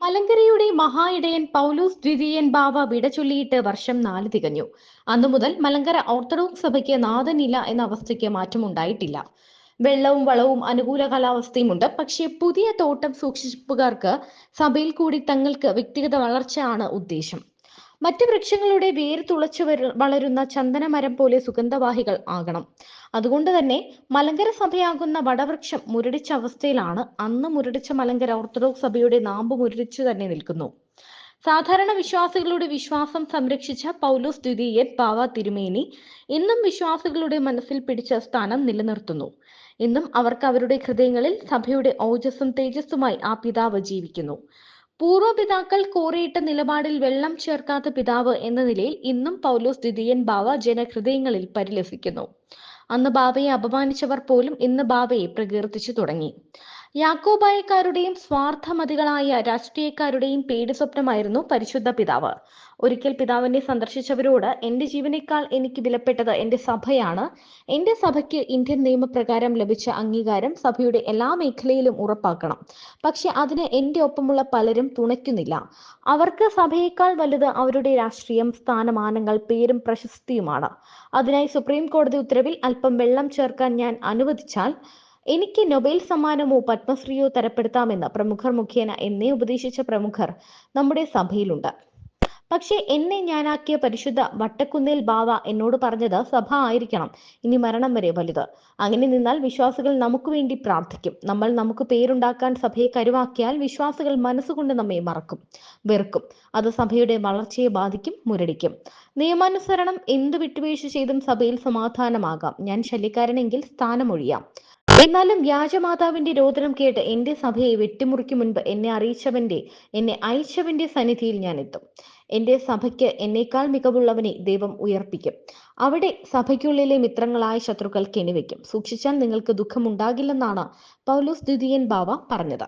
മലങ്കരയുടെ മഹായിടയൻ പൗലൂസ് ദ്വിതീയൻ ബാവ വിടചൊല്ലിയിട്ട് വർഷം നാല് തികഞ്ഞു. അന്നു മുതൽ മലങ്കര ഓർത്തഡോക്സ് സഭയ്ക്ക് നാഥനില എന്ന അവസ്ഥയ്ക്ക് മാറ്റമുണ്ടായിട്ടില്ല വെള്ളവും വളവും അനുകൂല കാലാവസ്ഥയുമുണ്ട്. പക്ഷേ പുതിയ തോട്ടം സൂക്ഷിപ്പുകാർക്ക് സഭയിൽ കൂടി തങ്ങൾക്ക് വ്യക്തിഗത വളർച്ചയാണ് ഉദ്ദേശം. മറ്റ് വൃക്ഷങ്ങളുടെ വേര് തുളച്ചു വളരുന്ന ചന്ദനമരം പോലെ സുഗന്ധവാഹികൾ ആകണം. അതുകൊണ്ട് തന്നെ മലങ്കര സഭയാകുന്ന വടവൃക്ഷം മുരടിച്ച അവസ്ഥയിലാണ് അന്ന് മുരടിച്ച മലങ്കര ഓർത്തഡോക്സ് സഭയുടെ നാമ്പ് മുരടിച്ചു തന്നെ നിൽക്കുന്നു. സാധാരണ വിശ്വാസികളുടെ വിശ്വാസം സംരക്ഷിച്ച പൗലോസ് ദ്വിതീയൻ പാവ തിരുമേനി ഇന്നും വിശ്വാസികളുടെ മനസ്സിൽ പിടിച്ച സ്ഥാനം നിലനിർത്തുന്നു. ഇന്നും അവർക്ക് അവരുടെ ഹൃദയങ്ങളിൽ സഭയുടെ ഓജസ്സും തേജസ്സുമായി ആ പിതാവ് ജീവിക്കുന്നു. പൂർവപിതാക്കൾ കോറിയിട്ട നിലപാടിൽ വെള്ളം ചേർക്കാത്ത പിതാവ് എന്ന നിലയിൽ ഇന്നും പൗലോസ് ദ്വിതീയൻ ബാവ ജനഹൃദയങ്ങളിൽ പരിലസിക്കുന്നു. അന്ന് ബാവയെ അപമാനിച്ചവർ പോലും ഇന്ന് ബാവയെ പ്രകീർത്തിച്ചു തുടങ്ങി. യാക്കോബായക്കാരുടെയും സ്വാർത്ഥമതികളായ രാഷ്ട്രീയക്കാരുടെയും പേടി സ്വപ്നമായിരുന്നു പരിശുദ്ധ പിതാവ്. ഒരിക്കൽ പിതാവിനെ സന്ദർശിച്ചവരോട് എന്റെ ജീവനേക്കാൾ എനിക്ക് വിലപ്പെട്ടത് എന്റെ സഭയാണ്. എന്റെ സഭയ്ക്ക് ഇന്ത്യൻ നിയമപ്രകാരം ലഭിച്ച അംഗീകാരം സഭയുടെ എല്ലാ മേഖലയിലും ഉറപ്പാക്കണം. പക്ഷെ അതിന് എന്റെ ഒപ്പമുള്ള പലരും തുണയ്ക്കുന്നില്ല. അവർക്ക് സഭയേക്കാൾ വലുത് അവരുടെ രാഷ്ട്രീയം സ്ഥാനമാനങ്ങൾ പേരും പ്രശസ്തിയുമാണ്. അതിനായി സുപ്രീം കോടതി ഉത്തരവിൽ അല്പം വെള്ളം ചേർക്കാൻ ഞാൻ അനുവദിച്ചാൽ എനിക്ക് നൊബേൽ സമ്മാനമോ പത്മശ്രീയോ തരപ്പെടുത്താമെന്ന് പ്രമുഖർ മുഖേന എന്നെ ഉപദേശിച്ച പ്രമുഖർ നമ്മുടെ സഭയിലുണ്ട്. പക്ഷേ എന്നെ ഞാനാക്കിയ പരിശുദ്ധ വട്ടക്കുന്നേൽ ബാവ എന്നോട് പറഞ്ഞത് സഭ ആയിരിക്കണം. ഇനി മരണം വരെ വലുത്. അങ്ങനെ നിന്നാൽ വിശ്വാസികൾ നമുക്ക് വേണ്ടി പ്രാർത്ഥിക്കും. നമ്മൾ നമുക്ക് പേരുണ്ടാക്കാൻ സഭയെ കരുവാക്കിയാൽ വിശ്വാസികൾ മനസ്സുകൊണ്ട് നമ്മെ മറക്കും വെറുക്കും. അത് സഭയുടെ വളർച്ചയെ ബാധിക്കും മുരടിക്കും. നിയമാനുസരണം എന്ത് വിട്ടുവീഴ്ച ചെയ്തും സഭയിൽ സമാധാനമാകാം. ഞാൻ ശല്യക്കാരനെങ്കിൽ സ്ഥാനമൊഴിയാം. എന്നാലും വ്യാജമാതാവിന്റെ രോദനം കേട്ട് എന്റെ സഭയെ വെട്ടിമുറിക്കും മുൻപ് എന്നെ അറിയിച്ചവന്റെ എന്നെ അയച്ചവന്റെ സന്നിധിയിൽ ഞാൻ എത്തും എന്റെ സഭയ്ക്ക് എന്നേക്കാൾ മികവുള്ളവനെ ദൈവം ഉയർപ്പിക്കും. അവിടെ സഭയ്ക്കുള്ളിലെ മിത്രങ്ങളായ ശത്രുക്കൾ കെണിവെക്കും സൂക്ഷിച്ചാൽ നിങ്ങൾക്ക് ദുഃഖമുണ്ടാകില്ലെന്നാണ് പൗലോസ് ദ്വിതീയൻ ബാവ പറഞ്ഞത്.